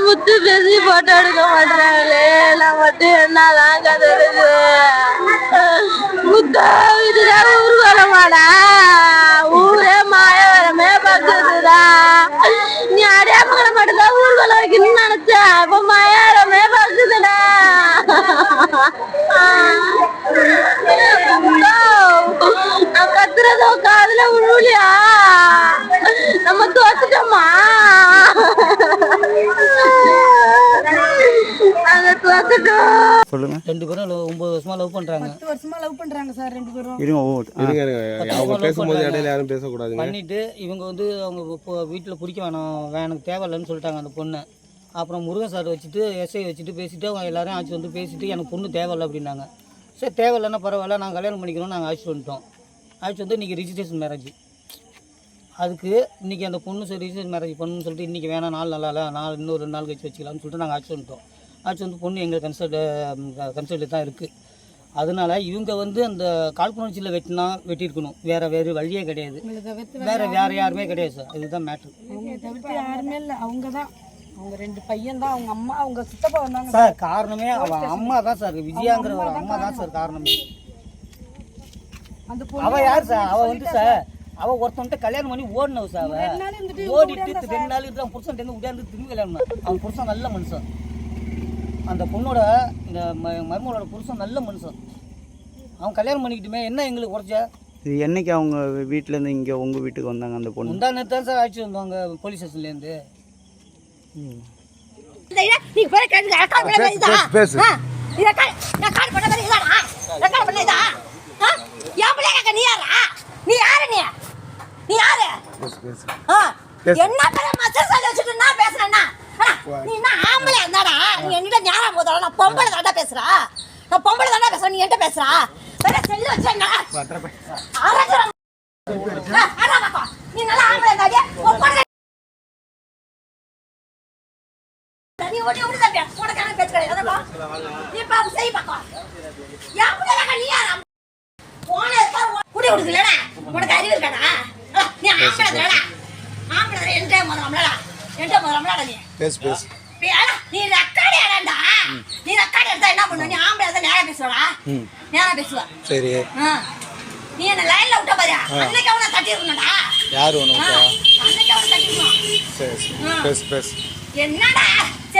முத்து பேசி போட்டோ எடுக்க மாட்டாங்களே நான் மட்டும் என்னதான் கதை இருக்கு முத்தா வீட்டுக்கார ஊர்வலமாடா ஊரே மாய வரமே பக்கத்துடா. நீ அடையாமங்களை மட்டும்தான் ஊர்வலம் வைக்கணும்னு நினைச்சா அப்ப மாய நான் கத்துறதோ காதுல விழுலியா நம்ம தோத்துட்டோமா? சொல்லுங்க. ரெண்டு பேரும் ஒன்பது வருஷமா லவ் பண்றாங்க. பத்து வருஷமா லவ் பண்றாங்க சார் ரெண்டு பேரும். இருங்க ஒவ்வொரு இருங்க இருங்க அவங்க பேசும்போது இடையில யாரும் பேசக்கூடாதுங்க. பண்ணிட்டு இவங்க வந்து அவங்க வீட்டில் பிடிக்க வேணாம் எனக்கு தேவையில்லைன்னு சொல்லிட்டாங்க அந்த பொண்ணை. அப்புறம் முருகன் சார் வச்சுட்டு எஸ்ஐ வச்சுட்டு பேசிட்டு அவங்க எல்லாரும் ஆச்சு வந்து பேசிட்டு எனக்கு பொண்ணு தேவையில்லை அப்படின்னாங்க. சரி தேவையில்லைன்னா பரவாயில்ல நாங்கள் கல்யாணம் பண்ணிக்கிறோம் நாங்கள் அழைச்சிட்டு வந்துட்டோம். அழைச்சிட்டு வந்து இன்றைக்கி ரிஜிஸ்ட்ரேஷன் மேரேஜ் அதுக்கு இன்றைக்கி அந்த பொண்ணு சரி ரிஜிஸ்ட்ரேஷன் மேரேஜ் பண்ணணும்னு சொல்லிட்டு இன்றைக்கி வேணாம் நாள் நல்லா இல்லை நாள் இன்னும் ரெண்டு நாள் கழிச்சு வச்சுக்கலாம்னு சொல்லிட்டு நாங்கள் அழைச்சிட்டு வந்துட்டோம். அழைச்சி வந்து பொண்ணு எங்கள் கன்சல்ட் கன்சல்ட்டு தான் இருக்குது அதனால இவங்க வந்து அந்த காழ்ப்புணர்ச்சியில் வெட்டினா வெட்டியிருக்கணும். வேற வேறு வழியே கிடையாது. வேற வேற யாருமே கிடையாது சார் இதுதான் மேட்ரு யாருமே இல்லை அவங்க தான் அவங்க ரெண்டு பையன் தான் அவங்க அம்மா அவங்க சித்தப்பா வந்தாங்க. சார் காரணமே அவ அம்மா தான் சார் விஜயாங்கிற ஒரு அம்மா தான் சார் காரணமே. அந்த அவ யார் சார்? அவ வந்து சார் அவ ஒருத்தன்ட்ட கல்யாணம் பண்ணி ஓடினவ சார் ஓடிட்டு ரெண்டு நாள் இருந்து அவன் புருஷன் இருந்து உடையாந்து திரும்பி கல்யாணம். அவன் புருஷன் நல்ல மனுஷன். அந்த பொண்ணோட இந்த ம- மருமகளோட புருஷன் நல்ல மனுஷன். அவன் கல்யாணம் பண்ணிக்கிட்டுமே என்ன எங்களுக்கு குறைச்சா? இது என்னைக்கு அவங்க வீட்டிலேருந்து இங்கே உங்கள் வீட்டுக்கு வந்தாங்க அந்த பொண்ணு? முந்தா நேரத்து தான் சார் அழைச்சி வந்தாங்க போலீஸ் ஸ்டேஷன்லேருந்து நீ போய் கேட்டு ரெக்கார்ட் பண்ண வேண்டியதா பேசு. நீ ரெக்கார்ட் ரெக்கார்ட் பண்ண வேண்டியதாடா ரெக்கார்ட் பண்ணதா என் பிள்ளை கேட்க நீ யாரா நீ யாரு நீ நீ யாரு ஆ, என்ன பெரிய மச்சர் சாலை வச்சுட்டு நான் பேசுறேன்னா நீ என்ன ஆம்பளை இருந்தாடா நீ என்னிட்ட ஞாபகம் போதாடா நான் பொம்பளை தாண்டா பேசுறா நான் பொம்பளை தாண்டா பேசுறேன் நீ என்கிட்ட பேசுறா வேற செல்லு வச்சேன்னா அரசுரம் நீ நல்லா ஆம்பளை இருந்தாடியா நீ ஓடி ஓடி தம்பியா? உனக்கான பேச்சு கிடையாது. அதப்பா. நீ பா செய் பக்கம் யா புள்ளடா நீ யாரா? போன குடி குடுக்கலடா. உனக்கு அறிவு இருக்காடா? நீ ஆம்பளை தானடா? ஆம்பளை என்கிட்ட முதலாம்லடா என்கிட்ட முதலாம்லடா நீ. பேசு நீ ரெக்கார்டு ஏடாண்டா நீ ரெக்கார்டு எடுத்தா என்ன பண்ணுவ? நீ ஆம்பளை தான் நேரா பேசுவடா நேரா பேசுவ? சரி. நீ என்ன லைன்ல விட்ட பாரு அன்னைக்கு அவனை தட்டி இருக்கணும்டா யார் ஒன்று அன்னைக்கு அவனை தட்டி இருக்கணும் சரி. சரி பேசு பேசு. என்னடா?